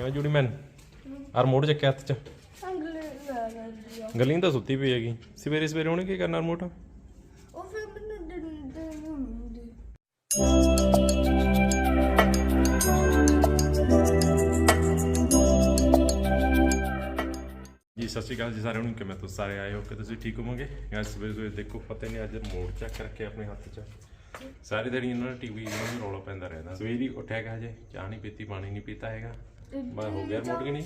ਕਿਵੇਂ ਜੁੜੀ ਮੈਨ ਆਰ ਮੋੜ ਚੱਕਿਆ ਹੱਥ ਚ। ਆ ਗਲੀ ਤਾਂ ਸੁੱਤੀ ਪਈ ਹੈਗੀ। ਸਵੇਰੇ ਸਵੇਰੇ ਉਹਨੇ ਕੀ ਕਰਨਾ ਰਿਮੋਟ? ਉਹ ਫਿਰ ਮੈਨੂੰ ਦਿੰਦੇ ਨਹੀਂ ਹੁੰਦੀ। ਜੀ ਸਤਿ ਸ਼੍ਰੀ ਅਕਾਲ ਜੀ ਸਾਰਿਆਂ ਨੂੰ। ਕਿਵੇਂ ਤੁਸੀਂ ਸਾਰੇ ਆਏ ਹੋ? ਕਿ ਤੁਸੀਂ ਠੀਕ ਹੋਵੋਗੇ? ਯਾਰ ਸਵੇਰੇ ਸਵੇਰੇ ਦੇਖੋ ਪਤਾ ਨਹੀਂ ਅੱਜ ਮੋੜ ਚੱਕ ਰੱਖਿਆ ਆਪਣੇ ਹੱਥ 'ਚ। ਸਾਰੀ ਦਿਨ ਇਹਨਾਂ ਨੇ ਟੀਵੀ ਇਹਨਾਂ ਨੂੰ ਰੌਲਾ ਪੈਂਦਾ ਰਹਿੰਦਾ। ਸਵੇਰੇ ਹੀ ਉੱਠਿਆ ਗਾ ਹਜੇ। ਚਾਹ ਨਹੀਂ ਪੀਤੀ ਪਾਣੀ ਨਹੀਂ ਪੀਤਾ ਹੈਗਾ। ਮੈਂ ਹੋ ਗਿਆ ਮੋੜ ਕੇ ਨਹੀਂ?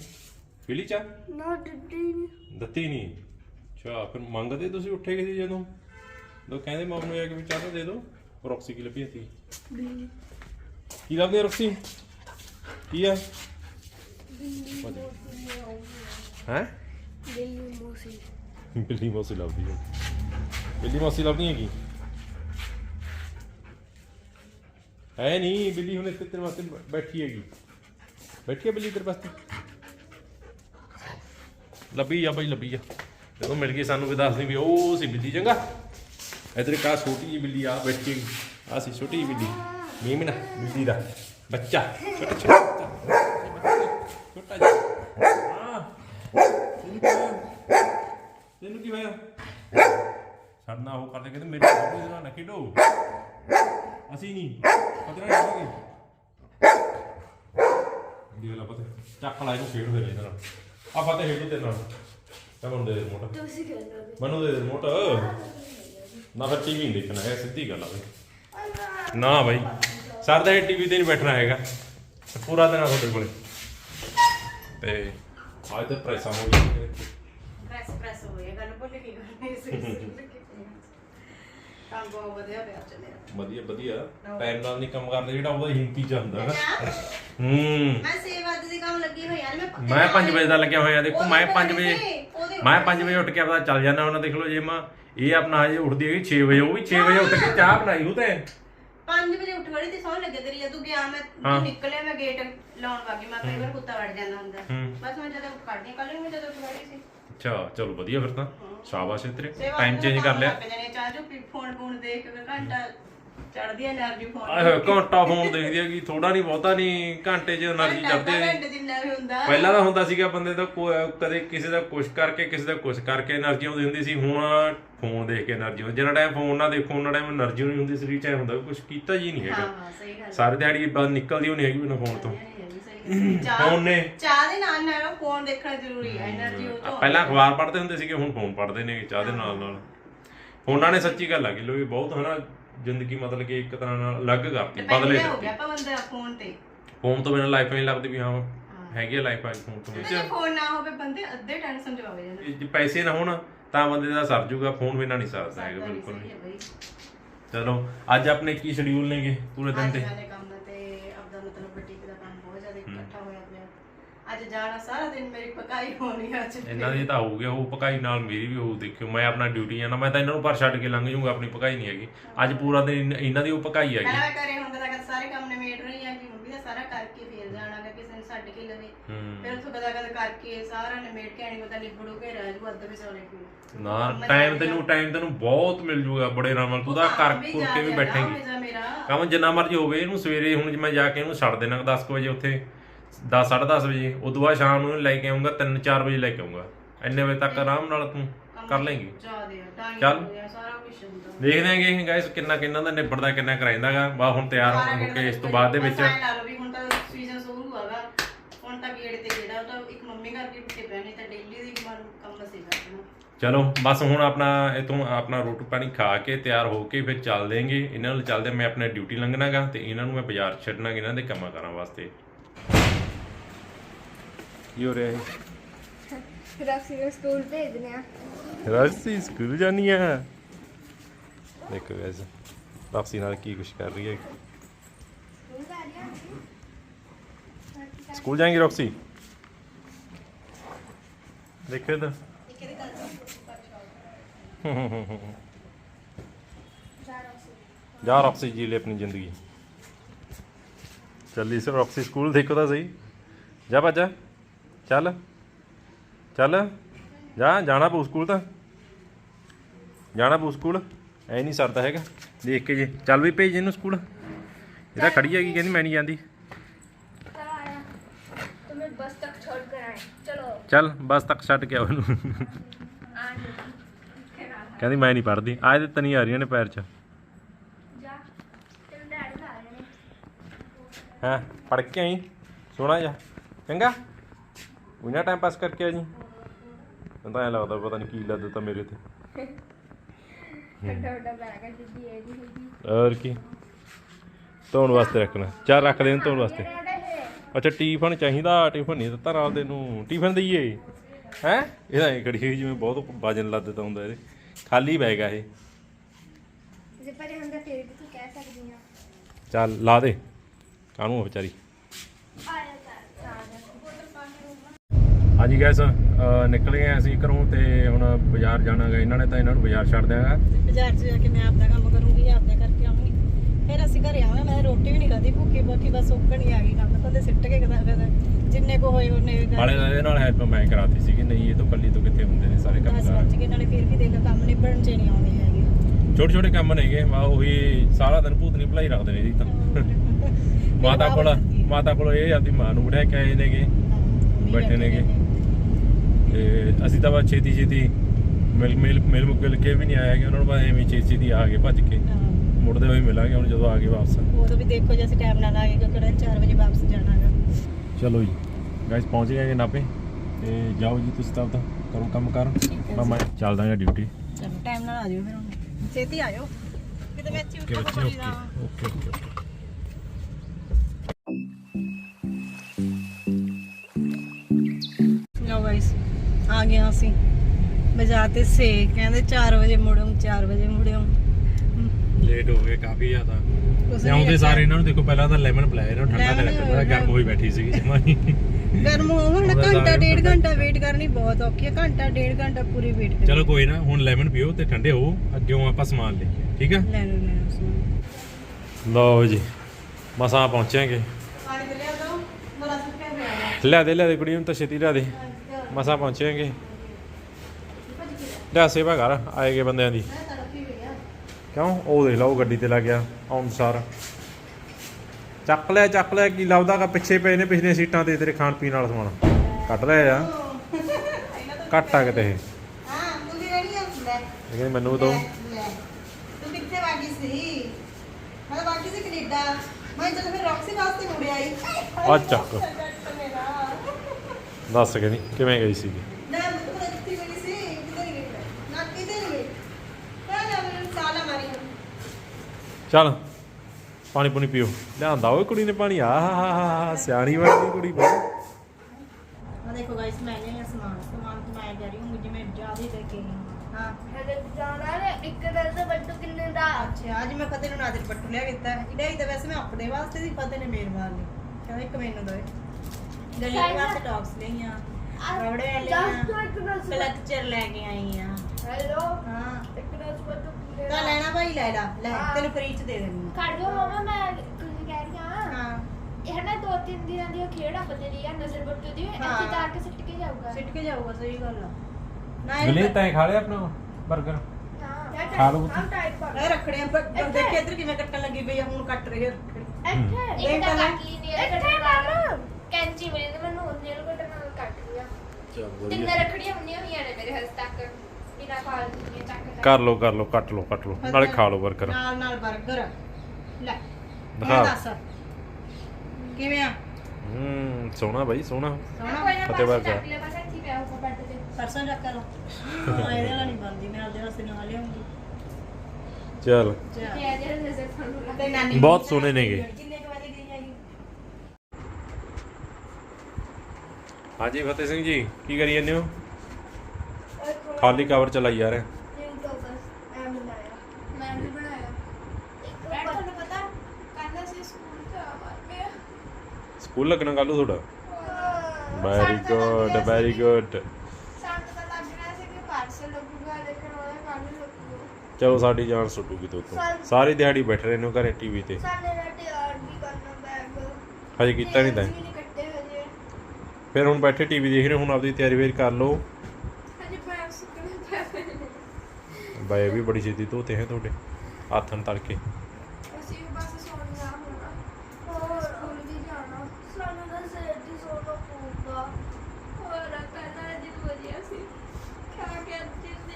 ਪੀਲੀ ਚਾਹ? ਨਾ ਦਿੱਦੀ ਨਹੀਂ। ਦਿੱਤੀ ਨਹੀਂ? ਅੱਛਾ ਫਿਰ ਮੰਗਦੇ ਤੁਸੀਂ ਉੱਠੇ ਗਏ ਸੀ ਜਦੋਂ ਲੋ ਕਹਿੰਦੇ ਮਾਮ ਨੂੰ ਆ ਕੇ ਵੀ ਚਾਹ ਤਾਂ ਦੇ ਦਿਓ ਰੌਕਸੀ ਕੀ ਲੱਭੀ ਬਿੱਲੀ ਕੀ ਲੱਭਦੀ ਰੌਕਸੀ? ਕੀ ਆ? ਹੈ? ਬਿੱਲੀ ਮੋਸੀ। ਬਿੱਲੀ ਮੌਸੀ ਲੱਭਦੀ ਹੈ ਬਿੱਲੀ ਮੌਸੀ ਲੱਭਦੀ ਹੈਗੀ ਹੈ ਨਹੀਂ ਬਿੱਲੀ ਹੁਣ ਇੱਥੇ ਤੇਰੇ ਵਾਸਤੇ ਬੈਠੀ ਹੈਗੀ। ਬੈਠੀ ਹੈ ਬਿੱਲੀ ਤੇਰੇ ਵਾਸਤੇ? ਲੱਭੀ ਆ ਬਈ, ਲੱਭੀ ਆ। ਜਦੋਂ ਮਿਲ ਗਈ ਸਾਨੂੰ ਵੀ ਦੱਸਦੀ ਵੀ ਉਹ ਸੀ ਬਿੱਲੀ, ਚੰਗਾ। ਇਧਰ ਕਾ ਛੋਟੀ ਜਿਹੀ ਬਿੱਲੀ ਆ, ਬੈਠੀ ਆ ਸੀ ਛੋਟੀ ਜਿਹੀ ਬਿੱਲੀ, ਮੀਮਨਾ ਬਿੱਲੀ ਦਾ ਬੱਚਾ। ਛੋਟਾ ਛੋਟਾ ਛੋਟਾ ਜਿਹਾ ਹਾਂ। ਤੈਨੂੰ ਕੀ ਹੋਇਆ? ਸਾਡਾ ਉਹ ਕਰਦੇ ਕਹਿੰਦੇ ਮੇਰੇ ਨਾਲ ਨਾ ਖੇਡੋ। ਅਸੀਂ ਨਹੀਂ। ਪਤਰਾ ਨਹੀਂ ਦੇਖ ਲਾ ਪਤਾ। ਚੱਕ ਲਾ ਇਹਨੂੰ ਖੇਡ ਫਿਰ ਇਹਦੇ ਨਾਲ। ਆ ਪਤਾ ਖੇਡੋ ਤੇਰੇ ਨਾਲ। ਤਾਂ ਮੈਨੂੰ ਦੇ ਦੇ ਰਿਮੋਟ। ਤੁਸੀਂ ਕਹਿੰਦੇ ਹੋ ਮੈਨੂੰ ਦੇ ਦੇ ਰਿਮੋਟ। ਨਾ ਫਿਰ ਟੀਵੀ ਨਹੀਂ ਦੇਖਣਾ ਹੈ ਸਿੱਧੀ ਗੱਲ ਆ ਬਈ। ਨਾ ਬਈ। ਸਰ ਦਾ ਟੀਵੀ ਤੇ ਨਹੀਂ ਬੈਠਣਾ ਹੈਗਾ। ਪੂਰਾ ਦਿਨ ਆ ਤੁਹਾਡੇ ਕੋਲੇ। ਤੇ ਅੱਜ ਤੇ ਪ੍ਰੈਸਾਂ ਹੋ ਗਈਆਂ ਪ੍ਰੈਸ ਪ੍ਰੈਸ ਹੋਏ ਗੱਲ ਭੁੱਲ ਗਈ ਕਰਨੀ ਸੀ ਕੰਮ ਬਹੁਤ ਵਧੀਆ ਪਿਆ ਚੱਲਿਆ ਵਧੀਆ ਵਧੀਆ। ਟਾਈਮ ਨਾਲ ਨਹੀਂ ਕੰਮ ਕਰਦੇ ਜਿਹੜਾ ਉਹਦਾ ਹਿੰਦੀ ਚ ਹੁੰਦਾ ਹੈ ਹੂੰ। ਮੈਂ ਦੀ ਲੱਗੀ ਹੋਈ ਮੈਂ ਮੈਂ 5 ਵਜੇ ਦਾ ਲੱਗਿਆ ਹੋਇਆ ਦੇਖੋ ਮੈਂ 5 ਵਜੇ ਮੈਂ 5 ਵਜੇ ਉੱਠ ਕੇ ਆਪਦਾ ਚੱਲ ਜਾਂਦਾ ਉਹਨਾਂ ਦੇਖ ਲਓ ਜੇ ਮੈਂ ਇਹ ਆਪਣਾ ਹਜੇ ਉੱਠਦੀ ਹੈਗੀ 6 ਵਜੇ ਉਹ ਵੀ 6 ਵਜੇ ਉੱਠ ਕੇ ਚਾਹ ਬਣਾਈ ਉਹ ਤੇ। 5 ਵਜੇ ਉੱਠ ਵੜੀ ਤੇ ਸੌਣ ਲੱਗੇ ਤੇਰੀ ਜਦੋਂ ਗਿਆ ਮੈਂ। ਨਿਕਲਿਆ ਮੈਂ ਗੇਟ ਲਾਉਣ ਵਾਗੀ ਮੈਂ ਕਈ ਵਾਰ ਕੁੱਤਾ ਵੜ ਜਾਂਦਾ ਹੁੰਦਾ। ਬਸ ਮੈਂ ਜਦੋਂ ਕੱਢਦੀ ਕੱਲ ਮੈਂ ਜਦੋਂ ਉੱਠ ਵੜੀ ਸੀ। ਅੱਛਾ ਚਲੋ ਵਧੀਆ ਫਿਰ ਤਾਂ। ਸ਼ਾਬਾਸ਼ ਏ ਤੇਰੇ ਸੇਵਾ ਟਾਈਮ ਨੂੰ ਚੇਂਜ ਕਰ ਕੰਮ ਲਿਆ। ਲੱਗ ਜਾਣੇ ਚਾਹ ਜੋ ਫੋਨ ਫੋਨ ਦੇਖ ਕੇ ਘੰਟਾ ਚੜਦੀ એનર્ਜੀ ਫੋਨ ਆਹੋ ਘੰਟਾ ਫੋਨ ਦੇਖਦੀ ਹੈਗੀ ਥੋੜਾ ਨਹੀਂ ਬਹੁਤਾ ਨਹੀਂ ਘੰਟੇ 'ਚ એનર્ਜੀ ਚੜਦੀ ਹੈ ਪਹਿਲਾਂ ਤਾਂ ਹੁੰਦਾ ਸੀਗਾ ਬੰਦੇ ਦਾ ਕਦੇ ਕਿਸੇ ਦਾ ਕੁਛ ਕਰਕੇ ਕਿਸੇ ਦਾ ਕੁਛ ਕਰਕੇ એનર્ਜੀ ਆਉਂਦੀ ਹੁੰਦੀ ਸੀ ਹੁਣ ਫੋਨ ਦੇਖ ਕੇ એનર્ਜੀ ਜਿੰਨਾ ਟਾਈਮ ਫੋਨ ਨਾ ਦੇਖੋ ਉਹਨਾਂ ਟਾਈਮ એનર્ਜੀ ਨਹੀਂ ਹੁੰਦੀ ਸਰੀਰ 'ਚ ਹੁੰਦਾ ਕੁਝ ਕੀਤਾ ਜੀ ਨਹੀਂ ਹੈਗਾ। ਹਾਂ ਦਿਹਾੜੀ ਬਾਅਦ ਨਿਕਲਦੀ ਹੋਣੀ ਹੈਗੀ ਬਿਨਾਂ ਫੋਨ ਤੋਂ। ਫੋਨ ਨੇ ਚਾਹ ਦੇ ਨਾਲ ਨਾਲ ਫੋਨ ਦੇਖਣਾ ਜ਼ਰੂਰੀ ਹੈ એનર્ਜੀ ਉਹ ਤੋਂ ਪਹਿਲਾਂ ਅਖਬਾਰ ਪੜ੍ਹਦੇ ਹੁੰਦੇ ਸੀਗੇ ਹੁਣ ਫੋਨ ਪੜ੍ਹਦੇ ਨੇ ਚਾਹ ਦੇ ਨਾਲ ਨਾਲ। ਫੋਨਾਂ ਨੇ ਸੱਚੀ ਗੱਲ ਆ ਕਿ ਲੋਕੀ ਬਹੁਤ ਹਨਾ ਜ਼ਿੰਦਗੀ ਮਤਲਬ ਕਿ ਇੱਕ ਤਰ੍ਹਾਂ ਨਾਲ ਅਲੱਗ ਕਰਤੀ ਬਦਲੇ ਹੋ ਦਿੱਤੀ ਗਿਆ ਆਪਾਂ ਬੰਦਾ ਫੋਨ ਤੇ। ਫੋਨ ਤੋਂ ਬਿਨਾਂ ਲਾਈਫ ਨਹੀਂ ਲੱਗਦੀ ਵੀ ਹਾਂ ਹੈਗੀ ਲਾਈਫ ਅੱਜ ਫੋਨ ਤੋਂ ਜੇ ਫੋਨ ਨਾ ਹੋਵੇ ਬੰਦੇ ਅੱਧੇ ਟੈਨਸ਼ਨ ਚ ਜਾਂਦੇ ਜੇ ਪੈਸੇ ਨਾ ਹੋਣ ਤਾਂ ਬੰਦੇ ਦਾ ਸਰ ਜੂਗਾ ਫੋਨ ਬਿਨਾਂ ਨਹੀਂ ਸਰਦਾ ਹੈਗਾ ਬਿਲਕੁਲ ਚਲੋ ਅੱਜ ਆਪਣੇ ਕੀ ਸ਼ਡਿਊਲ ਨੇਗੇ ਪੂਰੇ ਦਿਨ ਦੇ ਸਾਡੇ ਕੰਮ ਤੇ ਆਪਦਾ ਮਤਲਬ ਬੁਟੀਕ ਦਾ ਕੰਮ ਬਹੁਤ ਜ਼ਿਆਦਾ ਇਕੱਠਾ ਹੋਇਆ ਪਿਆ ਅੱਜ ਜਾਣਾ ਸਾਰਾ ਦਿਨ ਮੇਰੀ ਪਕਾਈ ਹੋਣੀ ਆ ਅੱਜ। ਇਹਨਾਂ ਦੀ ਤਾਂ ਹੋ ਗਿਆ ਉਹ ਪਕਾਈ ਨਾਲ ਮੇਰੀ ਵੀ ਹੋਊ ਦੇਖਿਓ ਮੈਂ ਆਪਣਾ ਡਿਊਟੀ ਜਾਣਾ ਮੈਂ ਤਾਂ ਇਹਨਾਂ ਨੂੰ ਪਰ ਛੱਡ ਕੇ ਲੰਘ ਜਾਊਂਗਾ ਆਪਣੀ ਪਕਾਈ ਨਹੀਂ ਹੈਗੀ। ਅੱਜ ਪੂਰਾ ਦਿਨ ਇਨ- ਇਹਨਾਂ ਦੀ ਉਹ ਪਕਾਈ ਹੈਗੀ। ਪਹਿਲਾਂ ਮੈਂ ਘਰੇ ਹੁਣ ਕਦਾ ਕਦਾ ਸਾਰੇ ਕੰਮ ਨਿਬੇੜ ਰਹੀ ਆ ਕਿ ਮੰਮੀ ਦਾ ਸਾਰਾ ਕਰਕੇ ਫੇਰ ਜਾਣਾ ਕਿ ਕਿਸੇ ਨੂੰ ਛੱਡ ਕੇ ਲਵੇ। ਹੂੰ। ਫਿਰ ਉੱਥੋਂ ਕਦਾ ਕਦਾ ਕਰਕੇ ਸਾਰਾ ਨਿਬੇੜ ਕੇ ਆਣੀ ਪਤਾ ਨਿਬੜੂ ਕੇ ਰਹਿ ਜੂ ਅੱਧ ਵਿਚਾਲੇ ਕੋਈ। ਨਾ ਟਾਈਮ ਤੈਨੂੰ ਟਾਈਮ ਤੈਨੂੰ ਬਹੁਤ ਮਿਲ ਜੂਗਾ ਬੜੇ ਆਰਾਮ ਨਾਲ। ਤੂੰ ਤਾਂ ਕਰ ਕੁਰ ਕੇ ਵੀ ਬੈਠੇਂਗੀ। ਮੇਰਾ। ਕੰਮ ਜਿੰਨਾ ਮਰਜ਼ੀ ਹੋਵੇ ਇਹਨੂੰ ਸਵੇਰੇ ਹੁਣ ਜੇ ਮੈਂ ਜਾ ਕੇ ਇਹਨੂੰ ਛੱਡ ਦੇਣਾ 10 ਵਜੇ ਉੱਥੇ। 10 10:30 ਵਜੇ। ਉਦੋਂ ਬਾਅਦ ਸ਼ਾਮ ਨੂੰ ਲੈ ਕੇ ਆਉਂਗਾ 3-4 ਵਜੇ ਲੈ ਕੇ ਆਉਂਗਾ ਇੰਨੇ ਵਜੇ ਤੱਕ ਆਰਾਮ ਨਾਲ ਤੂੰ ਕਰ ਲੇਂਗੀ ਜ਼ਿਆਦੇ ਆ ਟਾਈਮ ਚੱਲ। ਹੋ ਗਿਆ ਸਾਰਾ ਕੁਝ ਹੁੰਦਾ। ਦੇਖਦੇ ਆਂਗੇ ਗਾਇਸ ਕਿੰਨਾ ਕਿੰਨਾ ਦਾ ਨਿਬੜਦਾ ਕਿੰਨਾ ਕਰਾਇੰਦਾਗਾ ਬਾ ਹੁਣ ਤਿਆਰ ਹੋ ਕੇ ਇਸ ਤੋਂ ਬਾਅਦ ਦੇ ਵਿੱਚ ਬਸ ਐਂ ਲਾ ਲਓ ਵੀ ਹੁਣ ਤਾਂ ਸੀਜ਼ਨ ਸ਼ੁਰੂ ਹੋਗਾ ਹੁਣ ਤਾਂ ਗੇੜ ਤੇ ਜਿਹੜਾ ਉਹ ਤਾਂ ਇੱਕ ਮੰਮੀ ਕਰਕੇ ਰੁਕੇ ਪਏ ਨਹੀਂ ਤਾਂ ਡੇਲੀ ਦੀ ਮਨ ਕੰਮ ਸੀ ਕਰਨਾ। ਚਲੋ ਬਸ ਹੁਣ ਆਪਣਾ ਇਹ ਤੋਂ ਆਪਣਾ ਰੋਟੀ ਪਾਣੀ ਖਾ ਕੇ ਤਿਆਰ ਹੋ ਕੇ ਫਿਰ ਚੱਲ ਦੇਂਗੇ ਇਹਨਾਂ ਨਾਲ ਚੱਲਦੇ ਮੈਂ ਆਪਣੇ ਡਿਊਟੀ ਲੰਘਣਾਗਾ ਤੇ ਇਹਨਾਂ ਨੂੰ ਮੈਂ ਬਾਜ਼ਾਰ ਛੱਡਣਾਗਾ ਇਹਨਾਂ ਦੇ ਕੰਮਾਂ ਕਾਰਾਂ ਵਾਸਤੇ। ਕੀ ਹੋ ਰਿਹਾ ਹੈ? ਫਿਰ ਅਸੀਂ ਨੂੰ ਸਕੂਲ ਭੇਜਦੇ ਆ ਰਾਸੀ ਸਕੂਲ ਜਾਨੀ ਆ ਦੇਖੋ ਗਾਇਸ ਰਾਸੀ ਨਾਲ ਕੀ ਕੁਛ ਕਰ ਰਹੀ ਹੈ। ਸਕੂਲ ਜਾ ਰਹੀ ਆ ਸਕੂਲ ਜਾਏਂਗੀ ਰੌਕਸੀ ਦੇਖੋ ਇਧਰ। ਜਾ ਰੌਕਸੀ ਜੀ ਲੈ ਆਪਣੀ ਜ਼ਿੰਦਗੀ। ਚੱਲੀ ਸਰ ਰੌਕਸੀ ਸਕੂਲ ਦੇਖੋ ਤਾਂ ਸਹੀ। ਜਾ ਭੱਜਾ। ਚੱਲ ਚੱਲ, ਜਾ, ਜਾਣਾ ਪਊ ਸਕੂਲ ਤਾਂ। ਜਾਣਾ ਪਊ ਸਕੂਲ। ਐ ਨਹੀਂ ਸਰਦਾ ਹੈਗਾ, ਦੇਖ ਕੇ ਜੇ। ਚੱਲ ਵੀ ਭੇਜ ਇਹਨੂੰ ਸਕੂਲ। ਇਹਦਾ ਖੜੀ ਹੈਗੀ, ਕਹਿੰਦੀ ਮੈਂ ਨਹੀਂ ਜਾਂਦੀ। ਚੱਲ, ਬਸ ਤੱਕ ਛੱਡ ਕੇ ਉਹਨੂੰ ਕਹਿੰਦੀ ਮੈਂ ਨਹੀਂ ਪੜਦੀ ਆਏ ਤੇ ਤਨੀ ਆ ਰਹੀਆਂ ਨੇ ਪੈਰ 'ਚ। ਹਾਂ ਪੜ ਕੇ ਆਈ। ਸੋਣਾ ਜਾ ਚੰਗਾ? ਉਹਨਾਂ ਟਾਈਮ ਪਾਸ ਕਰਕੇ ਆ ਜੀ। ਤਾਂ ਐਂ ਲੱਗਦਾ ਪਤਾ ਨਹੀਂ ਕੀ ਲੱਦ ਦਿੱਤਾ ਮੇਰੇ ਤੇ। ਵੱਡਾ ਵਾਸਤੇ ਰੱਖਣਾ। ਚਾਰ ਰੱਖ ਦੇਣ ਧੋਣ ਵਾਸਤੇ। ਅੱਛਾ ਟੀਫਨ ਚਾਹੀਦਾ ਟੀਫਨ ਨਹੀਂ ਦਿੱਤਾ ਰਾਤ ਦੇ ਨੂੰ। ਟੀਫਨ ਦਈਏ। ਹੈ? ਇਹਦਾ ਐਂ ਖੜੀ ਹੋਈ ਜਿਵੇਂ ਬਹੁਤ ਵਜਨ ਲੱਦ ਦਿੱਤਾ ਹੁੰਦਾ ਇਹਦੇ। ਖਾਲੀ ਬੈਗ ਆ ਇਹ। ਜੇ ਪਰੇ ਹੁੰਦਾ ਫਿਰ ਵੀ ਤੂੰ ਕਹਿ ਸਕਦੀ ਚੱਲ ਲਾ ਦੇ। ਕਾਹਨੂੰ ਵਿਚਾਰੀ? ਹਾਂਜੀ ਗੈਸ ਨਿਕਲ ਹਾਂ ਅਸੀਂ ਘਰੋਂ ਤੇ ਹੁਣ ਬਾਜ਼ਾਰ ਜਾਣਾਗਾ ਇਹਨਾਂ ਨੇ ਤਾਂ ਇਹਨਾਂ ਨੂੰ ਬਾਜ਼ਾਰ ਛੱਡ ਦਿਆਂਗਾ ਬਾਜ਼ਾਰ 'ਚ ਜਾ ਕੇ ਮੈਂ ਆਪਦਾ ਕੰਮ ਕਰੂੰਗੀ ਆਪਦਾ ਕਰਕੇ ਆਉਂਗੀ ਫਿਰ ਅਸੀਂ ਘਰੇ ਆਵਾਂਗੇ ਮੈਂ ਰੋਟੀ ਵੀ ਨਹੀਂ ਖਾਦੀ ਭੁੱਖੀ ਬਾਕੀ ਬਸ ਉੱਕਣ ਹੀ ਆ ਗਈ ਕੰਮ ਤਾਂ ਸਿੱਟ ਕੇ ਕਦਾ ਫਿਰ ਜਿੰਨੇ ਕੋ ਹੋਏ ਉਹਨੇ ਕਰ ਨਾਲੇ ਤਾਂ ਇਹਦੇ ਨਾਲ ਹੈਲਪ ਮੈਂ ਕਰਾਤੀ ਸੀਗੀ ਨਹੀਂ ਇਹ ਤੋਂ ਕੱਲੀ ਤੋਂ ਕਿੱਥੇ ਹੁੰਦੇ ਨੇ ਸਾਰੇ ਕੰਮ ਦਸ ਵੱਜ ਕੇ ਨਾਲੇ ਫਿਰ ਵੀ ਦੇਖ ਕੰਮ ਨਿਬੜਨ ਚ ਨਹੀਂ ਆਉਂਦੇ ਹੈਗੇ। ਛੋਟੇ ਛੋਟੇ ਕੰਮ ਨੇਗੇ ਮਾ ਉਹੀ ਸਾਰਾ ਦਿਨ ਭੂਤਨੀ ਭਲਾਈ ਰੱਖਦੇ ਨੇ ਜੀ ਤਾਂ। ਮਾਤਾ ਕੋਲ ਮਾਤਾ ਕੋਲ ਇਹ ਆਪਦੀ ਮਾਂ ਨੂੰ ਬਿਠਾ ਕੇ ਆਏ ਨੇਗੇ ਬੈਠੇ ਨੇਗੇ। ਤੇ ਅਸੀਂ ਤਾਂ ਬਸ ਛੇਤੀ ਛੇਤੀ ਮਿਲ ਮਿਲ ਮਿਲ ਮੁਕਲ ਕੇ ਵੀ ਨਹੀਂ ਆਇਆ ਕਿ ਉਹਨਾਂ ਨੂੰ ਬਸ ਐਵੇਂ ਛੇਤੀ ਆ ਗਏ ਭੱਜ ਕੇ ਮੁੜਦੇ ਹੋਏ ਮਿਲਾਂਗੇ ਹੁਣ ਜਦੋਂ ਆ ਗਏ ਵਾਪਸ। ਉਹ ਵੀ ਦੇਖੋ ਜੇ ਅਸੀਂ ਟਾਈਮ ਨਾਲ ਆ ਗਏ ਕਿਉਂਕਿ 4 ਵਜੇ ਵਾਪਸ ਜਾਣਾਗਾ ਚਲੋ ਜੀ ਗਾਇਸ ਪਹੁੰਚ ਗਏ ਜੀ ਨਾਪੇ ਤੇ ਜਾਓ ਜੀ ਤੁਸੀਂ ਤਾਂ ਕਰੋ ਕੰਮ ਕਰ। ਮੈਂ ਮੈਂ ਚੱਲਦਾ ਹਾਂ ਡਿਊਟੀ ਚਲੋ ਟਾਈਮ ਨਾਲ ਆ ਜਾਓ ਫਿਰ ਹੁਣ। ਛੇਤੀ ਆਇਓ। ਕਿਤੇ ਮੈਂ ਇੱਥੇ ਓਕੇ ਓਕੇ ਓਕੇ। ਆ ਹਾਂ ਅਸੀਂ ਬਾਜ਼ਾਰ ਤੇ ਸੇ ਕਹਿੰਦੇ 4 ਵਜੇ ਮੁੜੋ 4 ਵਜੇ ਮੁੜਿਓ। ਲੇਟ ਹੋ ਗਏ ਕਾਫੀ ਜ਼ਿਆਦਾ। ਅੱਛਾ। ਸਾਰੇ ਇਹਨਾਂ ਨੂੰ ਦੇਖੋ ਪਹਿਲਾਂ ਤਾਂ ਲੈਮਨ ਪਿਲਾਇਆ ਇਹਨਾਂ ਨੂੰ ਠੰਡਾ ਕਰਿਆ ਪਹਿਲਾਂ ਗਰਮ ਹੋਈ ਬੈਠੀ ਸੀਗੀ ਜਮਾਂ ਹੀ। ਗਰਮ ਉਹਦਾ ਘੰਟਾ ਡੇਢ। ਘੰਟਾ ਵੇਟ ਕਰਨੀ ਬਹੁਤ ਔਖੀ ਹੈ ਘੰਟਾ ਡੇਢ ਘੰਟਾ ਪੂਰੀ ਵੇਟ ਕਰਨੀ। ਚਲੋ ਕੋਈ ਨਾ ਹੁਣ ਲੈਮਨ ਪੀਓ ਤੇ ਠੰਡੇ ਹੋ ਅੱਗਿਓਂ ਆਪਾਂ ਸਮਾਨ ਲਈਏ ਠੀਕ ਆ? ਲੈ ਲਓ ਲੈ ਲਓ ਸਮਾਨ। ਲਓ ਜੀ ਮਸਾਂ ਪਹੁੰਚਾਂਗੇ। ਲਿਆ ਦੋ ਲਿਆ ਦੇ ਕੁੜੀ ਨੂੰ ਤਾਂ ਛੇਤੀ ਲਿਆ ਦੇ। ਮਸਾਂ ਪਹੁੰਚਾਂਗੇ ਲਿਆ ਸੇਵਾ ਕਰ ਆਏਗੇ ਬੰਦਿਆਂ ਦੀ। ਕਿਉਂ? ਉਹ ਦੇਖ ਲਾ ਉਹ ਗੱਡੀ ਤੇ ਲੱਗ ਗਿਆ ਆਉਣ ਸਾਰ। ਚੱਕ ਲਿਆ ਚੱਕ ਲਿਆ ਕੀ ਲੱਭਦਾਗਾ ਪਿੱਛੇ ਪਏ ਨੇ ਪਿਛਲੀਆਂ ਸੀਟਾਂ ਤੇ ਤੇਰੇ ਖਾਣ ਪੀਣ ਵਾਲਾ ਸਮਾਨ। ਕੱਢ ਲਿਆ ਆ ਘੱਟ ਆ ਕਿਤੇ ਇਹ। ਹਾਂ ਤੂੰ ਵੀ ਰਹਿਣੀ ਆ ਲੈ ਲੇਕਿਨ ਮੈਨੂੰ ਤਾਂ ਤੂੰ ਕਿੱਥੇ ਵਾਗੀ ਸੀ ਮੈਂ ਵਾਗੀ ਸੀ ਕੈਨੇਡਾ। ਮੈਂ ਜਦੋਂ ਫਿਰ ਰੌਕਸੀ ਵਾਸਤੇ ਮੁੜ ਆਈ। ਆ ਚੱਕ। ਦੱਸ ਕੇ ਨਹੀਂ ਕਿਵੇਂ ਗਈ ਸੀਗੀ? ਮੈਂ ਮਤਲਬ ਕਿੱਥੇ ਗਈ ਸੀ ਕਿੱਧਰ ਗਈ ਮੈਂ? ਨਾ ਕਿੱਧਰ ਗਈ? ਮੈਂ ਨਾ ਮੈਨੂੰ ਸਾਲਾ ਮਾਰੀ। ਚੱਲ ਪਾਣੀ ਪੁਣੀ ਪੀਓ। ਲਿਆਂਦਾ ਓਏ ਕੁੜੀ ਨੇ ਪਾਣੀ ਆ ਹਾ ਹਾ ਹਾ ਸਿਆਣੀ ਵਾਲੀ ਕੁੜੀ ਬਹੁਤ ਆ ਦੇਖੋ ਗਾਇਸ ਮੈਂ ਲਿਆ ਹੈ ਸਮਾਨ। ਸਮਾਨ ਤਾਂ ਮੈਂ ਕਹਿ ਰਹੀ ਹੂੰ ਜਿਵੇਂ ਜ਼ਿਆਦਾ ਹੀ ਲੈ ਕੇ ਆਈ। ਹਾਂ। ਹਾਂ ਹਲੇ ਜਾਣਾ ਨੇ ਇੱਕ ਦਿਨ ਦਾ ਬੱਟੂ ਕਿੰਨੇ ਦਾ? ਅੱਛਾ ਅੱਜ ਮੈਂ ਫਤਿਹ ਨੂੰ ਨਾਦਰ ਪੱਟੂ ਲਿਆ ਕੀਤਾ ਇਹਦਾ ਹੀ ਤਾਂ ਵੈਸੇ ਮੈਂ ਆਪਣੇ ਵਾਸਤੇ ਦੀ ਫਤਿਹ ਨੇ ਮੇਰੇ ਵਾਲੀ ਕਹਿੰਦਾ ਇੱਕ ਮੈਨੂੰ ਦੋਏ ਗਲੀ ਦੇ ਵਾਸਤੇ ਟੌਪਸ ਲਈਆਂ ਜਸਟ ਲਈਆਂ ਕਲਚਰ ਲੈ ਕੇ ਆਈ ਆ। ਹੈਲੋ? ਹਾਂ। ਇੱਕ ਦਿਨ ਬੱਟੂ ਕਿੰਨੇ ਤਾਂ ਲੈਣਾ ਭਾਈ ਲੈ ਲੈ ਲੈ। ਤੈਨੂੰ ਫ੍ਰੀ ਚ ਦੇ ਦੇਣੀ ਕਰ ਦੋ ਮਮਾ ਮੈਂ ਕੁਝ ਕਹਿ ਰਹੀ ਹਾਂ। ਹਾਂ। ਇਹ ਨਾ ਦੋ ਤਿੰਨ ਦਿਨਾਂ ਦੀ ਉਹ ਖੇਡ ਆ ਬਦਲੀ ਆ ਨਜ਼ਰ ਬੱਟੂ ਦੀ ਹਾਂ। ਇੱਥੇ ਜਾ ਕੇ ਸਿੱਟ ਕੇ ਜਾਊਗਾ। ਸਿੱਟ ਕੇ ਜਾਊਗਾ ਸਹੀ ਗੱਲ ਆ। ਨਾ ਗਲੀ ਇਹ ਤੈਂ ਖਾ ਲਿਆ ਆਪਣਾ 버ਗਰ ਹਾਂ। ਖਾ ਲਓ। ਇਹ ਰੱਖੜੇ ਆ ਦੇਖ ਇੱਧਰ ਕਿਵੇਂ ਕੱਟਣ ਲੱਗੀ ਪਈ ਆ ਹੁਣ ਕੱਟ ਰਹੀ ਇੱਥੇ। ਇੱਕ ਤਾਂ। ਕੱਟ ਲਈ ਨੀਲ ਇੱਥੇ ਮਾਰ ਕੈਂਚੀ ਮਿਲੀ ਤੇ ਮੈਨੂੰ ਨੀਲ ਕੱਟ ਨਾਲ ਕੱਟ ਲਿਆ ਚੱਲ ਤਿੰਨ ਰੱਖੜੀਆਂ ਹੁੰਦੀਆਂ ਹੋਈਆਂ ਨੇ ਮੇਰੇ ਹੱਥ ਤੱਕ ਬਿਨਾ ਫਾਲਤੂ ਦੀਆਂ ਚੱਕ ਚੱਕ ਕਰ ਲੋ ਕਰ ਲੋ ਕੱਟ ਲੋ ਕੱਟ ਲੋ ਨਾਲੇ ਖਾ ਲੋ 버ਗਰ ਨਾਲ ਨਾਲ 버ਗਰ ਲੈ ਦਿਖਾ। ਦੱਸ ਕਿਵੇਂ ਆ? ਹੂੰ ਸੋਹਣਾ ਬਾਈ ਸੋਹਣਾ। ਸੋਹਣਾ। ਕੋਈ ਨਾ ਫਤਿਹ ਪਾਸੇ ਵਰਗਾ। ਚੱਕ ਲਿਆ ਬਸ ਇੱਥੇ ਪਿਆ ਹੋਊਗਾ ਬੈੱਡ ਤੇ। ਸਰਸੋਂ ਚੱਕ ਲਓ ਹਾਂ ਇਹਦੇ ਨਾਲ ਨਹੀਂ ਬਣਦੀ ਮੈਂ ਆਪਦੇ ਵਾਸਤੇ ਨਾਲ ਲਿਆਉਂਗੀ। ਚੱਲ। ਤੇ ਇਹ ਜਿਹੜਾ ਨਜ਼ਰ ਤੁਹਾਨੂੰ ਤੇ ਲੱਗਦਾ ਨਾਨੀ ਬਹੁਤ ਸੋਹਣੇ ਨੇਗੇ। ਕਿੰਨੇ ਕੁ ਵਜੇ ਗਈ ਹੈਗੀ ਹਾਂਜੀ ਫਤਿਹ ਸਿੰਘ ਜੀ ਕੀ ਕਰੀ ਜਾਂਦੇ ਹੋ? ਖਾਲੀ ਕਵਰ ਚਲਾਈ ਜਾ ਰਹੇ। ਮੈਂ ਵੀ ਬਣਾਇਆ। ਇੱਕ ਬੈਠ ਤੁਹਾਨੂੰ ਪਤਾ ਕਹਿੰਦਾ ਸੀ ਸਕੂਲ ਚ ਆਵਾਂਗੇ। ਸਕੂਲ ਲੱਗਣਾ ਕੱਲੂ ਤੁਹਾਡਾ? ਵੈਰੀ ਗੁੱਡ ਵੈਰੀ ਗੁੱਡ ਸਾਨੂੰ ਤਾਂ ਲੱਗ ਰਿਹਾ ਸੀ ਕਿ ਪਾਰਸਲ ਲੱਗੂਗਾ ਲੇਕਿਨ ਉਹਦਾ ਕੱਲ ਲੱਗੂਗਾ। ਚਲੋ ਸਾਡੀ ਜਾਨ ਸੁੱਟੂਗੀ ਤੋਂ ਸਾਰੀ ਦਿਹਾੜੀ ਬੈਠੇ ਰਹਿੰਦੇ ਹੋ ਘਰੇ ਟੀਵੀ ਤੇ। ਸਾਡੇ ਨਾਲ ਤਿਆਰ ਵੀ ਕਰਨਾ ਬੈਗ ਹਜੇ ਕੀਤਾ ਨਹੀਂ ਤਾਂ ਫਿਰ ਹੁਣ ਬੈਠੇ ਟੀਵੀ ਦੇਖ ਰਹੇ ਹੁਣ ਆਪਦੀ ਤਿਆਰੀ ਵੇਰ ਕਰ ਲਓ। ਹਜੇ ਵੀ ਬੜੀ ਛੇਤੀ ਧੋਤੇ ਹੈ ਤੁਹਾਡੇ ਹੱਥਾਂ ਨੂੰ ਕੇ ਅੱਜ ਦੇਖਦੇ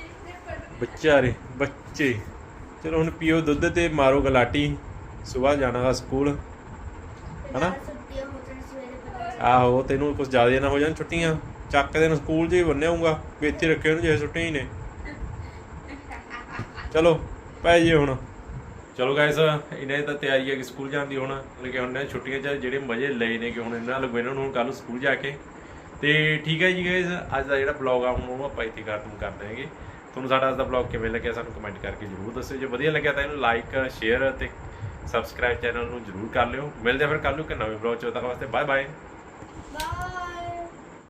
ਬੱਚੇ ਚਲੋ ਹੁਣ ਪੀਓ ਦੁੱਧ ਤੇ ਮਾਰੋ ਗਲਾਟੀ। ਸਵੇਰ ਜਾਣਾਗਾ ਸਕੂਲ। ਹੈਨਾ? ਆਹੋ, ਤੈਨੂੰ ਕੁਝ ਜ਼ਿਆਦਾ ਨਾ ਹੋ ਜਾਣ ਛੁੱਟੀਆਂ। ਚੱਕ ਦੇ ਨੂੰ ਸਕੂਲ 'ਚ ਹੀ ਬੰਨਿਆਉਂਗਾ ਵੀ ਇੱਥੇ ਰੱਖੇ ਉਹਨੂੰ ਜੇ ਛੁੱਟੀਆਂ ਹੀ ਨੇ। ਚਲੋ, ਪੈ ਜੇ ਹੁਣ। ਚਲੋ ਗਾਇਸ ਇਹਨਾਂ ਤਾਂ ਤਿਆਰੀ ਹੈ ਕਿ ਸਕੂਲ ਜਾਣ ਦੀ ਹੁਣ। ਲੇਕਿਨ ਹੁਣ ਛੁੱਟੀਆਂ 'ਚ ਜਿਹੜੇ ਮਜ਼ੇ ਲਏ ਨੇ ਕਿ ਹੁਣ ਇਹਨਾਂ ਨਾਲ ਇਹਨਾਂ ਨੂੰ ਕੱਲ ਸਕੂਲ ਜਾ ਕੇ। ਤੇ ਠੀਕ ਹੈ ਜੀ ਗਾਇਸ ਅੱਜ ਦਾ ਜਿਹੜਾ ਬਲੌਗ ਆ, ਹੁਣ ਉਹਨੂੰ ਆਪਾਂ ਇੱਥੇ ਖਤਮ ਕਰ ਦੇਵਾਂਗੇ ਤੁਹਾਨੂੰ ਸਾਡਾ ਅੱਜ ਦਾ ਬਲੌਗ ਕਿਵੇਂ ਲੱਗਿਆ ਸਾਨੂੰ ਕਮੈਂਟ ਕਰਕੇ ਜਰੂਰ ਦੱਸਿਓ। ਜੇ ਵਧੀਆ ਲੱਗਿਆ ਤਾਂ ਇਹਨੂੰ ਲਾਈਕ ਸ਼ੇਅਰ ਤੇ ਸਬਸਕ੍ਰਾਈਬ ਚੈਨਲ ਨੂੰ ਜਰੂਰ ਕਰ ਲਿਓ। ਮਿਲਦੇ ਆ ਫਿਰ ਕੱਲ ਨੂੰ ਇੱਕ ਨਵੇਂ ਬਲੌਗ ਚ। ਤੱਕ ਵਾਸਤੇ ਬਾਏ ਬਾਏ